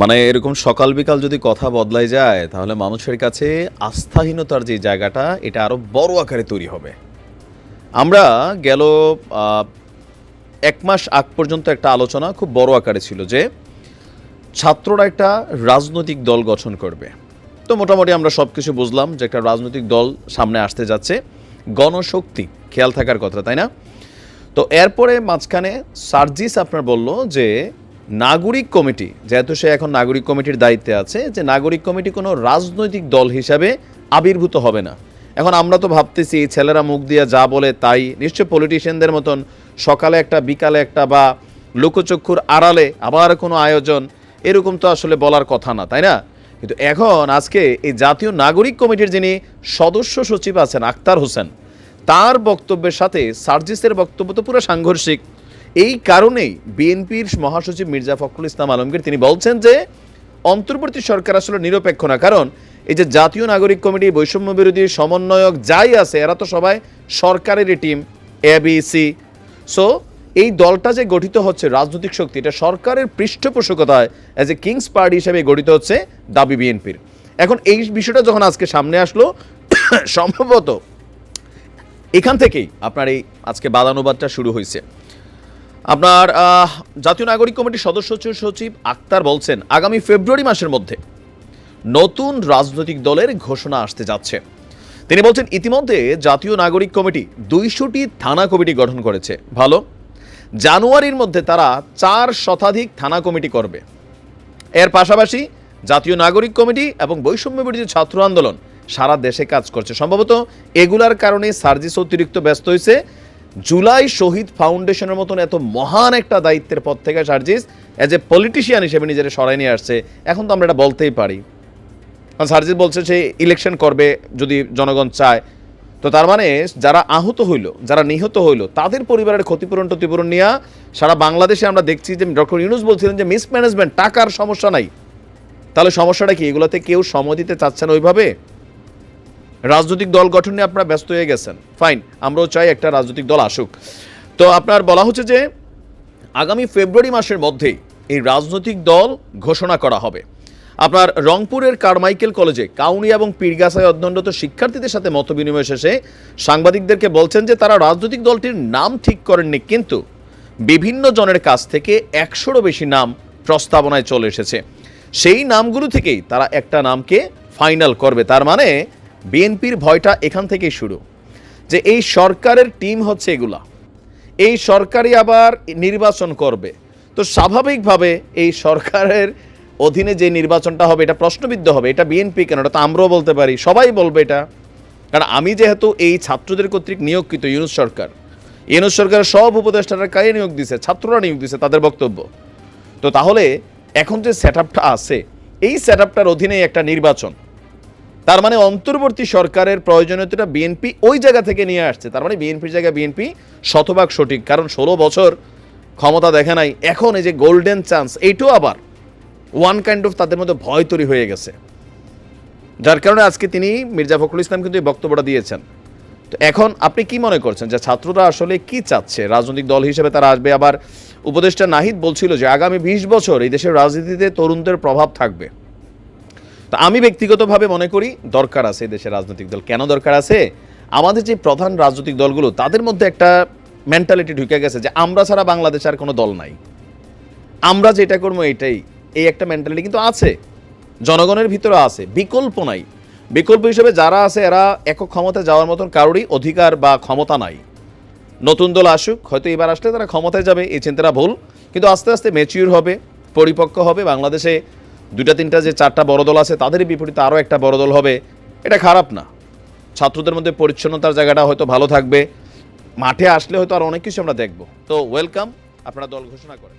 মানে এরকম সকাল বিকাল যদি কথা বদলাই যায়, তাহলে মানুষের কাছে আস্থাহীনতার যে জায়গাটা, এটা আরও বড় আকারে তৈরি হবে। আমরা গেল এক মাস আগ পর্যন্ত একটা আলোচনা খুব বড় আকারে ছিল যে, ছাত্ররা একটা রাজনৈতিক দল গঠন করবে। তো মোটামুটি আমরা সব কিছু বুঝলাম যে একটা রাজনৈতিক দল সামনে আসতে যাচ্ছে। গণশক্তি, খেয়াল থাকার কথা, তাই না? তো এরপরে মাঝখানে সার্জিস আপনার বলল যে নাগরিক কমিটি, যেহেতু সে এখন নাগরিক কমিটির দায়িত্বে আছে, যে নাগরিক কমিটি কোনো রাজনৈতিক দল হিসাবে আবির্ভূত হবে না। এখন আমরা তো ভাবতেছি, ছেলেরা মুখ দিয়ে যা বলে তাই। নিশ্চয় পলিটিশিয়ানদের মতন সকালে একটা, বিকালে একটা বা লোকচক্ষুর আড়ালে আবার কোনো আয়োজন, এরকম তো আসলে বলার কথা না, তাই না? কিন্তু এখন আজকে এই জাতীয় নাগরিক কমিটির যিনি সদস্য সচিব আছেন আক্তার হোসেন, তার বক্তব্যের সাথে সার্জিসের বক্তব্য তো পুরো সাংঘর্ষিক। এই কারণেই বিএনপির মহাসচিব মির্জা ফখরুল ইসলাম আলমগীর তিনি বলছেন যে, অন্তর্বর্তী সরকার আসলে নিরপেক্ষ না, কারণ এই যে জাতীয় নাগরিক কমিটি, বৈষম্য বিরোধী সমন্বয়ক যাই আছে, এরা তো সবাই সরকারেরই team A B C so এই দলটা যে গঠিত হচ্ছে, রাজনৈতিক শক্তি, এটা সরকারের পৃষ্ঠপোষকতায় অ্যাজ এ কিংস পার্টি হিসেবে গঠিত হচ্ছে দাবি বিএনপির। এখন এই বিষয়টা যখন আজকে সামনে আসলো, সম্ভবত এখান থেকেই আপনার এই আজকে বাদানুবাদটা শুরু হয়েছে। আপনার জাতীয় নাগরিক কমিটির সদস্য সচিব আক্তার বলছেন, আগামী ফেব্রুয়ারি মাসের মধ্যে নতুন রাজনৈতিক দলের ঘোষণা আসতে যাচ্ছে। তিনি বলছেন, ইতিমধ্যে জাতীয় নাগরিক কমিটি দুইশোটি থানা কমিটি গঠন করেছে। ভালো। জানুয়ারির মধ্যে তারা চার শতাধিক থানা কমিটি করবে। এর পাশাপাশি জাতীয় নাগরিক কমিটি এবং বৈষম্য বিরোধী ছাত্র আন্দোলন সারা দেশে কাজ করছে। সম্ভবত এগুলার কারণে সার্জিস অতিরিক্ত ব্যস্ত হয়েছে। জুলাই শহীদ ফাউন্ডেশনের মতন এত মহান একটা দায়িত্বের পদ থেকে সার্জিস অ্যাজ এ পলিটিশিয়ান হিসেবে নিজের সরাই নিয়ে আসছে। এখন তো আমরা এটা বলতেই পারি। কারণ সার্জিস বলছে সে ইলেকশন করবে যদি জনগণ চায়। তো তার মানে যারা আহত হইল, যারা নিহত হইল, তাদের পরিবারের ক্ষতিপূরণ টতিপূরণ নিয়ে সারা বাংলাদেশে আমরা দেখছি যে, ডক্টর ইউনুস বলছিলেন যে মিসম্যানেজমেন্ট টাকার সমস্যা নাই। তাহলে সমস্যাটা কি? এগুলোতে কেউ সময় দিতে চাচ্ছেন ওইভাবে? রাজনৈতিক দল গঠনে আপনারা ব্যস্ত হয়ে গেছেন। ফাইন আমরাও চাই একটা রাজনৈতিক দল আসুক। তো আপনার বলা হচ্ছে যে, আগামী ফেব্রুয়ারি মাসের মধ্যেই এই রাজনৈতিক দল ঘোষণা করা হবে। আপনার রংপুরের কারমাইকেল কলেজে কাউনি এবং পীরগাছায় অধ্যয়নরত শিক্ষার্থীদের সাথে মতবিনিময় শেষে সাংবাদিকদেরকে বলছেন যে, তারা রাজনৈতিক দলটির নাম ঠিক করেননি, কিন্তু বিভিন্ন জনের কাছ থেকে একশোরও বেশি নাম প্রস্তাবনায় চলে এসেছে। সেই নামগুলো থেকেই তারা একটা নামকে ফাইনাল করবে। তার মানে বিএনপির ভয়টা এখান থেকেই শুরু। যে এই সরকারের টিম হচ্ছে এগুলা। এই সরকারই আবার নির্বাচন করবে। তো স্বাভাবিকভাবে এই সরকারের অধীনে যে নির্বাচনটা হবে, এটা প্রশ্নবিদ্ধ হবে। এটা বিএনপি কেন? এটা তো আমরাও বলতে পারি। সবাই বলবে এটা। কারণ আমি যেহেতু এই ছাত্রদের কর্তৃক নিয়োগকৃত ইউনুস সরকার, ইউনুস সরকারের সব উপদেষ্টারা কায়ে নিয়োগ দিছে? ছাত্ররা নিয়োগ দিছে, তাদের বক্তব্য। তো তাহলে এখন যে সেট আছে, এই সেট অধীনেই একটা নির্বাচন। তার মানে অন্তর্বর্তী সরকারের প্রয়োজনীয়তাটা বিএনপি ওই জায়গা থেকে নিয়ে আসছে। তার মানে বিএনপির জায়গায় বিএনপি শতভাগ সঠিক। কারণ ষোলো বছর ক্ষমতা দেখে নাই, এখন এই যে গোল্ডেন চান্স এইটাও আবার ওয়ান কাইন্ড অফ তাদের মধ্যে ভয় তৈরি হয়ে গেছে। যার কারণে আজকে তিনি মির্জা ফখরুল ইসলাম কিন্তু এই বক্তব্যটা দিয়েছেন। তো এখন আপনি কি মনে করছেন যে ছাত্ররা আসলে কি চাচ্ছে? রাজনৈতিক দল হিসেবে তারা আসবে, আবার উপদেষ্টা নাহিদ বলছিল যে আগামী বিশ বছর এই দেশের রাজনীতিতে তরুণদের প্রভাব থাকবে। তো আমি ব্যক্তিগতভাবে মনে করি দরকার আছে দেশের রাজনৈতিক দল। কেন দরকার আছে? আমাদের যে প্রধান রাজনৈতিক দলগুলো, তাদের মধ্যে একটা মেন্টালিটি ঢুকে গেছে যে আমরা ছাড়া বাংলাদেশে আর কোনো দল নাই। আমরা যেটা করব এটাই। এই একটা মেন্টালিটি কিন্তু আছে। জনগণের ভিতরে আছে। বিকল্প নাই। বিকল্প হিসেবে যারা আছে, এরা একক ক্ষমতা যাওয়ার মতন কারোরই অধিকার বা ক্ষমতা নাই। নতুন দল আসুক, হয়তো এবার আসলে তারা ক্ষমতায় যাবে, এই চিন্তাটা ভুল। কিন্তু আস্তে আস্তে ম্যাচিউর হবে, পরিপক্ক হবে বাংলাদেশে। দুটা তিনটা যে চারটা বড় দল আছে তাদের বিপরীতে আরও একটা বড় দল হবে, এটা খারাপ না। ছাত্রদের মধ্যে পরিচ্ছন্নতার জায়গাটা হয়তো ভালো থাকবে। মাঠে আসলে হয়তো আর অনেক কিছু আমরা দেখব। তো ওয়েলকাম আপনারা দল ঘোষণা করেন।